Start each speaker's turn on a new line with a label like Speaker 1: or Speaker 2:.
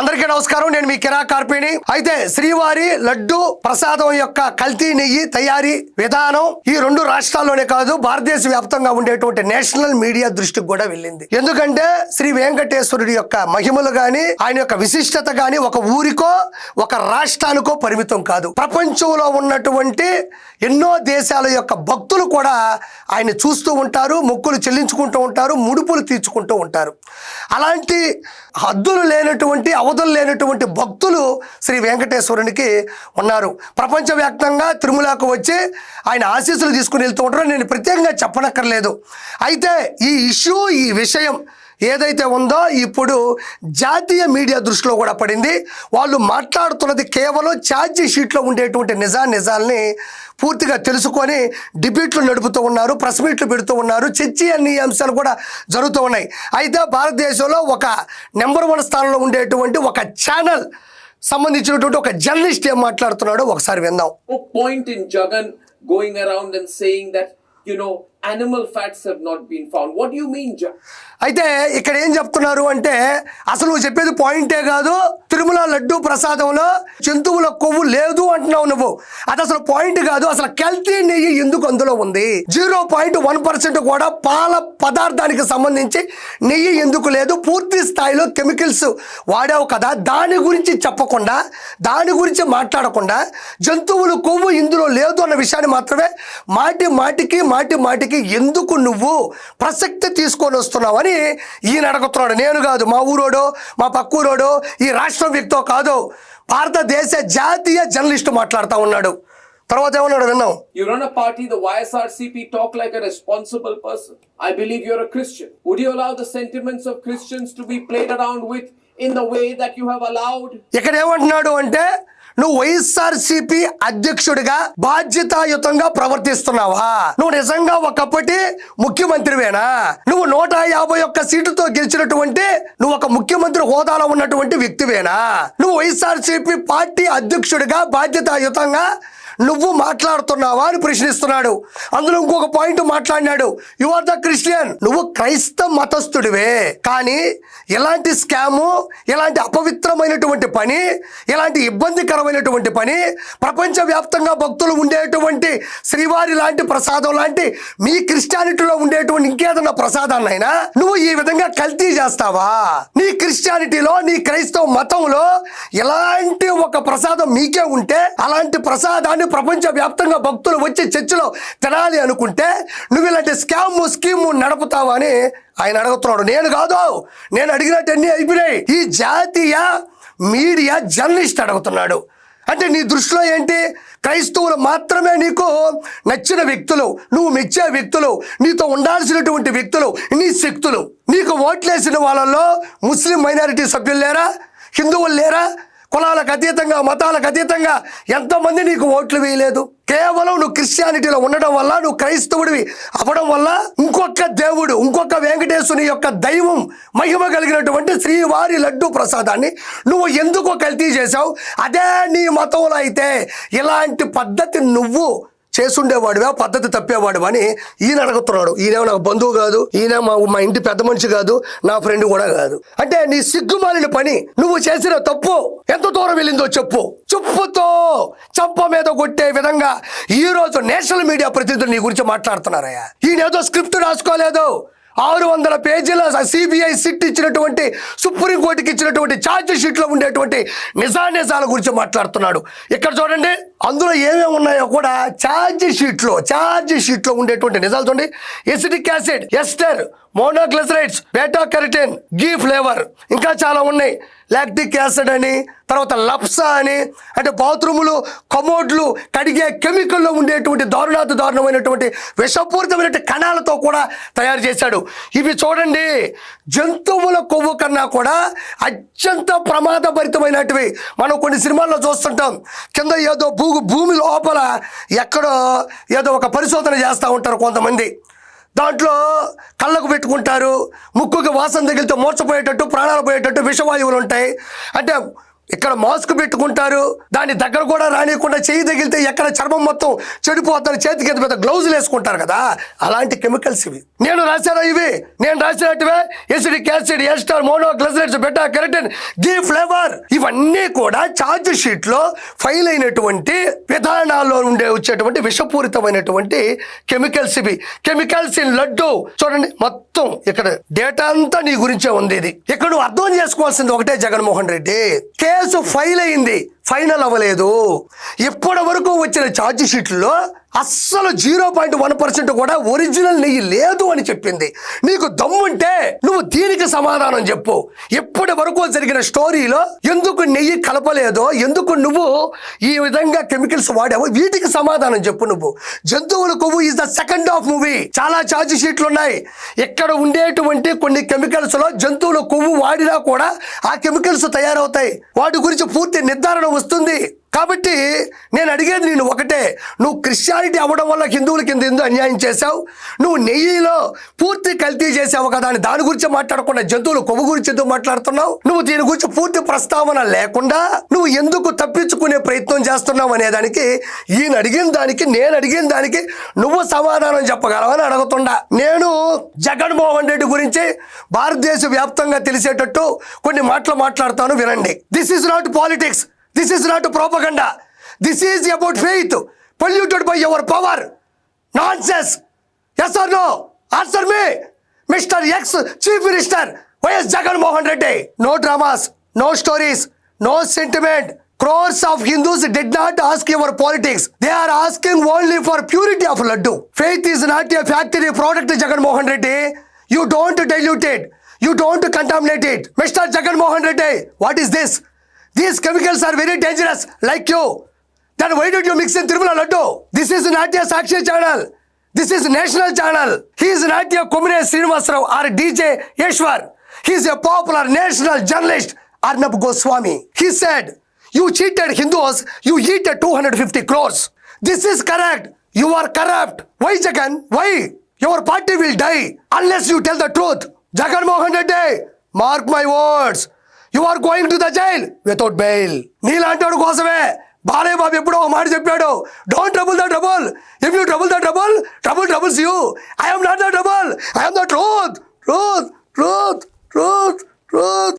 Speaker 1: అందరికీ నమస్కారం. నేను మీ కిరా కార్పిణి అయితే శ్రీవారి లడ్డు ప్రసాదం యొక్క కల్తీ నెయ్యి తయారీ విధానం ఈ రెండు రాష్ట్రాల్లోనే కాదు భారతదేశ వ్యాప్తంగా ఉండేటువంటి నేషనల్ మీడియా దృష్టికి కూడా వెళ్ళింది. ఎందుకంటే శ్రీ వెంకటేశ్వరుడి యొక్క మహిమలు గాని ఆయన యొక్క విశిష్టత గాని ఒక ఊరికో ఒక రాష్ట్రానికో పరిమితం కాదు. ప్రపంచంలో ఉన్నటువంటి ఎన్నో దేశాల యొక్క భక్తులు కూడా ఆయన చూస్తూ ఉంటారు మొక్కులు చెల్లించుకుంటూ ఉంటారు ముడుపులు తీర్చుకుంటూ ఉంటారు. అలాంటి హద్దులు లేనటువంటి అవధులు లేనటువంటి భక్తులు శ్రీ వెంకటేశ్వరునికి ఉన్నారు. ప్రపంచవ్యాప్తంగా తిరుమలకు వచ్చి ఆయన ఆశీస్సులు తీసుకుని వెళ్తూ ఉంటారు నేను ప్రత్యేకంగా చెప్పనక్కర్లేదు. అయితే ఈ ఇష్యూ ఈ విషయం ఏదైతే ఉందో ఇప్పుడు జాతీయ మీడియా దృష్టిలో కూడా పడింది. వాళ్ళు మాట్లాడుతున్నది కేవలం ఛార్జీ షీట్లో ఉండేటువంటి నిజా నిజాల్ని పూర్తిగా తెలుసుకొని డిబేట్లు నడుపుతూ ఉన్నారు ప్రెస్ మీట్లు పెడుతూ ఉన్నారు చర్చి అన్ని అంశాలు కూడా జరుగుతూ ఉన్నాయి. అయితే భారతదేశంలో ఒక నెంబర్ వన్ స్థానంలో ఉండేటువంటి ఒక ఛానల్ సంబంధించినటువంటి ఒక జర్నలిస్ట్ ఏం మాట్లాడుతున్నాడో ఒకసారి విందాం.
Speaker 2: Point in Jagan going around and saying that you know animal fats have not been found. What do you mean,
Speaker 1: అయితే ఇక్కడ ఏం చెప్తున్నారు అంటే అసలు నువ్వు చెప్పేది పాయింటే కాదు తిరుమల లడ్డు ప్రసాదంలో జంతువుల కొవ్వు లేదు అంటున్నావు నువ్వు. అది అసలు పాయింట్ కాదు అసలు కల్తీ నెయ్యి ఎందుకు అందులో ఉంది? జీరో పాయింట్ వన్ పర్సెంట్ కూడా పాల పదార్థానికి సంబంధించి నెయ్యి ఎందుకు లేదు? పూర్తి స్థాయిలో కెమికల్స్ వాడావు కదా దాని గురించి చెప్పకుండా దాని గురించి మాట్లాడకుండా జంతువులు కొవ్వు ఇందులో లేదు అన్న విషయాన్ని మాత్రమే మాటి మాటికి మాటి మాటికి దగ్గరికి ఎందుకు నువ్వు ప్రసక్తి తీసుకొని వస్తున్నావని ఈయన అడుగుతున్నాడు. నేను కాదు మా ఊరోడో మా పక్క పక్కూరోడో ఈ రాష్ట్రం వ్యక్తితో కాదు. భారతదేశ జాతీయ జర్నలిస్టు మాట్లాడుతూ ఉన్నాడు. తర్వాత ఏమన్నాడు
Speaker 2: విన్నావు? You run party the YSRCP talk like a responsible person I believe you Christian would you the sentiments of Christians to be played around with in the way that you have allowed
Speaker 1: ఇక్కడ ఏమంటున్నాడు అంటే నువ్వు వైఎస్ఆర్సిపి అధ్యక్షుడిగా బాధ్యతాయుతంగా ప్రవర్తిస్తున్నావా? నువ్వు నిజంగా ఒకప్పటి ముఖ్యమంత్రివేనా? నువ్వు నూట యాభై ఒక్క సీటుతో గెలిచినటువంటి నువ్వు ఒక ముఖ్యమంత్రి హోదాలో ఉన్నటువంటి వ్యక్తివేనా? నువ్వు వైఎస్ఆర్సిపి పార్టీ అధ్యక్షుడిగా బాధ్యతాయుతంగా నువ్వు మాట్లాడుతున్నావా అని ప్రశ్నిస్తున్నాడు. అందులో ఇంకొక పాయింట్ మాట్లాడినాడు. యు ఆర్ ద క్రిస్టియన్ నువ్వు క్రైస్తవ మతస్థుడివే. కానీ ఎలాంటి స్కాము ఎలాంటి అపవిత్రమైనటువంటి పని ఎలాంటి ఇబ్బందికరమైనటువంటి పని ప్రపంచవ్యాప్తంగా భక్తులు ఉండేటువంటి శ్రీవారి లాంటి ప్రసాదం లాంటి మీ క్రిస్టియానిటీలో ఉండేటువంటి ఇంకేదన్నా ప్రసాదాన్నైనా నువ్వు ఈ విధంగా కల్తీ చేస్తావా? నీ క్రిస్టియానిటీలో నీ క్రైస్తవ మతంలో ఎలాంటి ఒక ప్రసాదం మీకే ఉంటే అలాంటి ప్రసాదాన్ని ప్రపంచ వ్యాప్తంగా భక్తులు వచ్చి చర్చిలో తినాలి అనుకుంటే నువ్వు ఇలాంటి స్కాము స్కీము నడుపుతావా అని ఆయన అడుగుతున్నాడు. నేను కాదు. నేను అడిగినట్టన్నీ అయిపోయినాయి. ఈ జాతీయ మీడియా జర్నలిస్ట్ అడుగుతున్నాడు. అంటే నీ దృష్టిలో ఏంటి? క్రైస్తవులు మాత్రమే నీకు నచ్చిన వ్యక్తులు. నువ్వు మెచ్చే వ్యక్తులు. నీతో ఉండాల్సినటువంటి వ్యక్తులు. నీ శక్తులు. నీకు ఓట్లేసిన వాళ్ళల్లో ముస్లిం మైనారిటీ సభ్యులు లేరా? హిందువులు లేరా? కులాలకు అతీతంగా మతాలకు అతీతంగా ఎంతమంది నీకు ఓట్లు వేయలేదు. కేవలం నువ్వు క్రిస్టియానిటీలో ఉండడం వల్ల నువ్వు క్రైస్తవుడివి అవ్వడం వల్ల ఇంకొక దేవుడు ఇంకొక వెంకటేశ్వరుని యొక్క దైవం మహిమ కలిగినటువంటి శ్రీవారి లడ్డు ప్రసాదాన్ని నువ్వు ఎందుకు కల్తీ చేశావు? అదే నీ మతంలో అయితే ఇలాంటి పద్ధతి నువ్వు చేసుండేవాడివా పద్ధతి తప్పేవాడు అని ఈయన అడుగుతున్నాడు. ఈయన నాకు బంధువు కాదు ఈయన మా మా ఇంటి పెద్ద మనిషి కాదు నా ఫ్రెండ్ కూడా కాదు. అంటే నీ సిగ్గుమాలిన పని నువ్వు చేసిన తప్పు ఎంత దూరం వెళ్ళిందో చెప్పు. చెప్పుతో చంప మీద కొట్టే విధంగా ఈ రోజు నేషనల్ మీడియా ప్రతినిధులు నీ గురించి మాట్లాడుతున్నారయ్యా. ఈయన ఏదో స్క్రిప్ట్ రాసుకోలేదు. ఆరు వందల పేజీల సిబిఐ సిట్ ఇచ్చినటువంటి సుప్రీంకోర్టుకి ఇచ్చినటువంటి ఛార్జ్ షీట్లో ఉండేటువంటి నిజానిజాల గురించి మాట్లాడుతున్నాడు. ఇక్కడ చూడండి. అందులో ఏమేమి ఉన్నాయో కూడా ఛార్జ్ షీట్లో ఛార్జ్ షీట్లో ఉండేటువంటి నిజాలు చూడండి. Acidic acid ester monoglycerides beta carotene ghee flavour ఇంకా చాలా ఉన్నాయి. లాక్టిక్ యాసిడ్ అని తర్వాత లప్సా అని అంటే బాత్రూములు కమోడ్లు కడిగే కెమికల్లో ఉండేటువంటి దారుణాతి దారుణమైనటువంటి విషపూరితమైనటువంటి కణాలతో కూడా తయారు చేశాడు. ఇవి చూడండి జంతువుల కొవ్వు కన్నా కూడా అత్యంత ప్రమాదభరితమైనటివి. మనం కొన్ని సినిమాల్లో చూస్తుంటాం. కింద ఏదో భూ భూమి లోపల ఎక్కడో ఏదో ఒక పరిశోధన చేస్తూ ఉంటారు కొంతమంది. దాంట్లో కళ్ళకు పెట్టుకుంటారు ముక్కుకి వాసన తగిలితే మోర్చపోయేటట్టు ప్రాణాలు పోయేటట్టు విషవాయువులు ఉంటాయి. అంటే ఇక్కడ మాస్క్ పెట్టుకుంటారు. దాని దగ్గర కూడా రానియకుండా చేయి తగిలితే ఎక్కడ చర్మం మొత్తం చెడిపోతారు చేతికి ఎంత పెద్ద గ్లౌజులు వేసుకుంటారు కదా. అలాంటి కెమికల్స్ ఇవి. నేను రాశాను ఇవి? నేను రాసినట్టువే acidic acid ester monoglycerates beta carotene the flavour ఇవన్నీ కూడా ఛార్జ్ షీట్లో ఫైల్ అయినటువంటి విధానాల్లో ఉండే వచ్చేటువంటి విషపూరితమైనటువంటి కెమికల్స్ ఇవి. Chemicals in laddu. చూడండి మొత్తం ఇక్కడ డేటా అంతా నీ గురించే ఉంది ఇది. ఇక్కడ నువ్వు అర్థం చేసుకోవాల్సింది ఒకటే జగన్మోహన్ రెడ్డి. కే కేసు ఫైల్ అయింది. ఫైనల్ అవ్వలేదు. ఇప్పటి వరకు వచ్చిన ఛార్జ్ షీట్లో అస్సలు జీరో పాయింట్ వన్ పర్సెంట్ కూడా ఒరిజినల్ నెయ్యి లేదు అని చెప్పింది. నీకు దమ్ముంటే నువ్వు దీనికి సమాధానం చెప్పు. ఇప్పటి వరకు జరిగిన స్టోరీలో ఎందుకు నెయ్యి కలపలేదో ఎందుకు నువ్వు ఈ విధంగా కెమికల్స్ వాడావో వీటికి సమాధానం చెప్పు నువ్వు. జంతువుల కొవ్వు is the second half movie చాలా ఛార్జ్ షీట్లు ఉన్నాయి. ఇక్కడ ఉండేటువంటి కొన్ని కెమికల్స్లో జంతువుల కొవ్వు వాడినా కూడా ఆ కెమికల్స్ తయారవుతాయి. వాటి గురించి పూర్తి నిర్ధారణ వస్తుంది. కాబట్టి నేను అడిగేది నేను ఒకటే. నువ్వు క్రిస్టియానిటీ అవ్వడం వల్ల హిందువుల కింద ఎందుకు అన్యాయం చేశావు? నువ్వు నెయ్యిలో పూర్తి కల్తీ చేసావు కదా అని దాని గురించి మాట్లాడకుండా జంతువులు కొవ్వు గురించి ఎందుకు మాట్లాడుతున్నావు? నువ్వు దీని గురించి పూర్తి ప్రస్తావన లేకుండా నువ్వు ఎందుకు తప్పించుకునే ప్రయత్నం చేస్తున్నావు అనేదానికి ఈయన అడిగిన దానికి నేను అడిగిన దానికి నువ్వు సమాధానం చెప్పగలవని అడుగుతుండా. నేను జగన్మోహన్ రెడ్డి గురించి భారతదేశ వ్యాప్తంగా తెలిసేటట్టు కొన్ని మాటలు మాట్లాడతాను వినండి. This is not politics This is not propaganda. This is about faith polluted by your power. Nonsense. Yes or no? Answer me. Mr. X Chief Minister Y.S. Jagan Mohan Reddy. No dramas, no stories, no sentiment. Crores of Hindus did not ask your politics. They are asking only for purity of laddu. Faith is not a factory product, Jagan Mohan Reddy. You don't dilute it. You don't contaminate it. Mr. Jagan Mohan Reddy, what is this? These chemicals are very dangerous like you then why did you mix in Tirumala Laddu? This is not a Sakshi channel. This is national channel. He is not a Kumre Srinivasrao or DJ Yeshwar. He is a popular national journalist, Arnab Goswami. He said, you cheated Hindus, you eat 250 crores. This is correct. You are corrupt. Why, Jagan? Why? Your party will die unless you tell the truth. Jagan Mohan Reddy, mark my words. You are going to the jail without bail నీలాంటి కోసమే బాలయ్య బాబు ఎప్పుడో ఒక మాట చెప్పాడు. Don't trouble the trouble if you trouble the trouble trouble troubles you I'm not the trouble I'm the truth truth truth truth truth